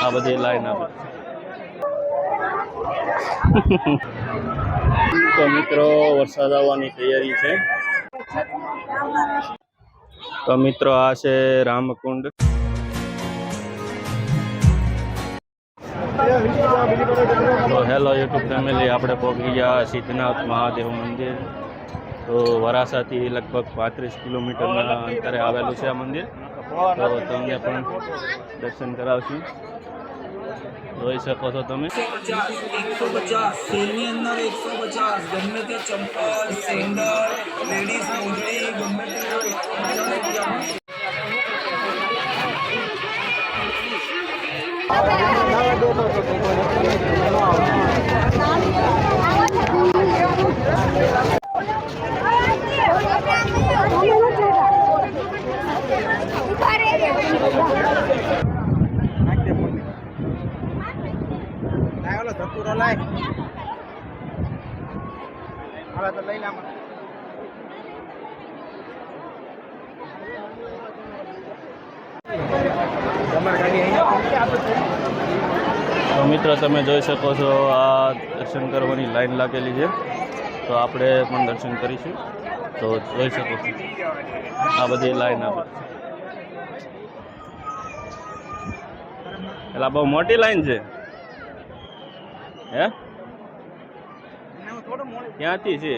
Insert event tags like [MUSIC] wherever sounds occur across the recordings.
આ બધી લાઈન આવે [LAUGHS] તો મિત્રો વરસાદ આવવાની તૈયારી છે. તો મિત્રો આ છે રામકુંડ. તો હેલો યુટ્યુબ ફેમિલી આપણે પહોંચી ગયા સિદ્ધનાથ મહાદેવ મંદિર. તો વરાસાથી લગભગ પાંત્રીસ કિલોમીટરના અંતરે આવેલું છે આ મંદિર. તો તમને પણ દર્શન કરાવશું. જોઈ શકો છો તમે પચાસ એકસો પચાસ સેલની અંદર એકસો પચાસ ગમે તે ચંપલ સેન્ડલ લેડીઝ મોજડી ગમે તે એકસો પચાસ તો મિત્રો, તમે જોઈ શકો છો, આ દર્શન કરવાની લાઈન લાગેલી છે. તો આપણે પણ દર્શન કરીશું. તો જોઈ શકો છો. આ બધી લાઈન આવે એટલે બહુ મોટી લાઈન છે. હે? ક્યાંથી છે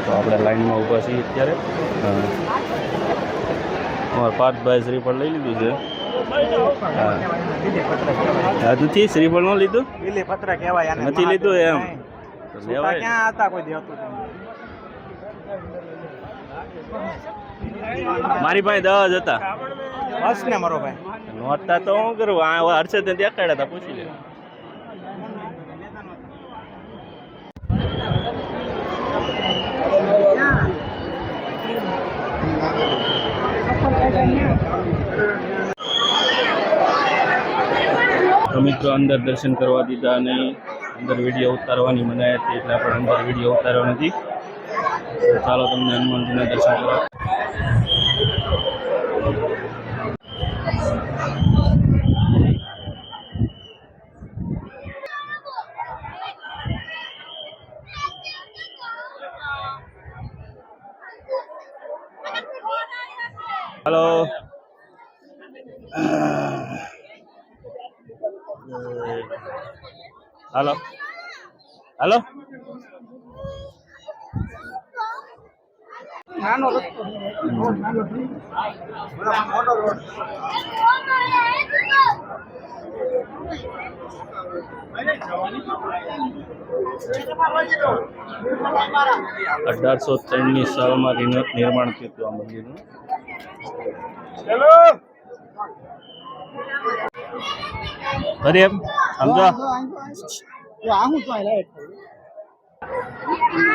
તો આપણે લાઈનમાં ઊભા છીએ અત્યારે હા અમારા પાર્થભાઈ શ્રીફળ લઈ લીધું છે હા હજુથી શ્રીફળ ન લીધું લીલી પત્ર કહેવાય આને નથી લીધું એમ તો છૂટા લેવાય ક્યાં હતા કોઈ દેતું મારી પાસે દસ હતા. બસ ને મારો ભાઈ. નહોતા તો હું કરું? આ હર્ષદ ને દેખાડ્યા હતા પૂછી લે. મિત્રો અંદર દર્શન કરવા દીધા નહીં અંદર વીડિયો ઉતારવાની મનાય હતી એટલે આપણે અંદર વીડિયો ઉતારવા નથી. ચાલો તમને હનુમાનજીના દર્શન કરવા હલો હાલો હાલો નાનો રસ્તો. મોટો રોડ અઢારસો ત્રણની સાલમાં રિનો- નિર્માણ થયું હતું આ મંદિરનું. ખરી એમ સમજો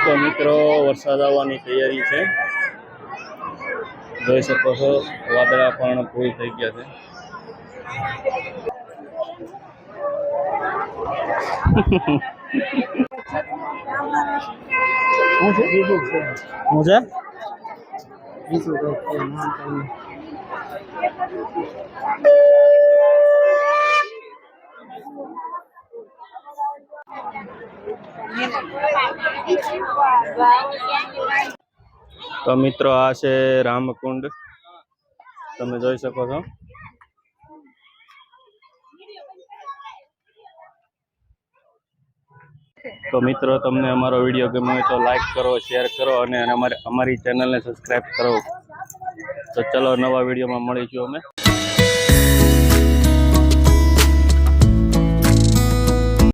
તો મિત્રો વરસાદ આવવાની તૈયારી છે. જોઈ શકો છો વાદળા પણ પૂરી થઈ ગયા છે. હું છે? તો મિત્રો, આ છે રામકુંડ. તમે જોઈ શકો છો. તો મિત્રો, તમને અમારો વીડિયો ગમ્યો હોય તો લાઈક કરો શેર કરો અને અમારી અમારી ચેનલને સબસ્ક્રાઈબ કરો. તો ચલો નવા વિડીયોમાં મળીશું અમે.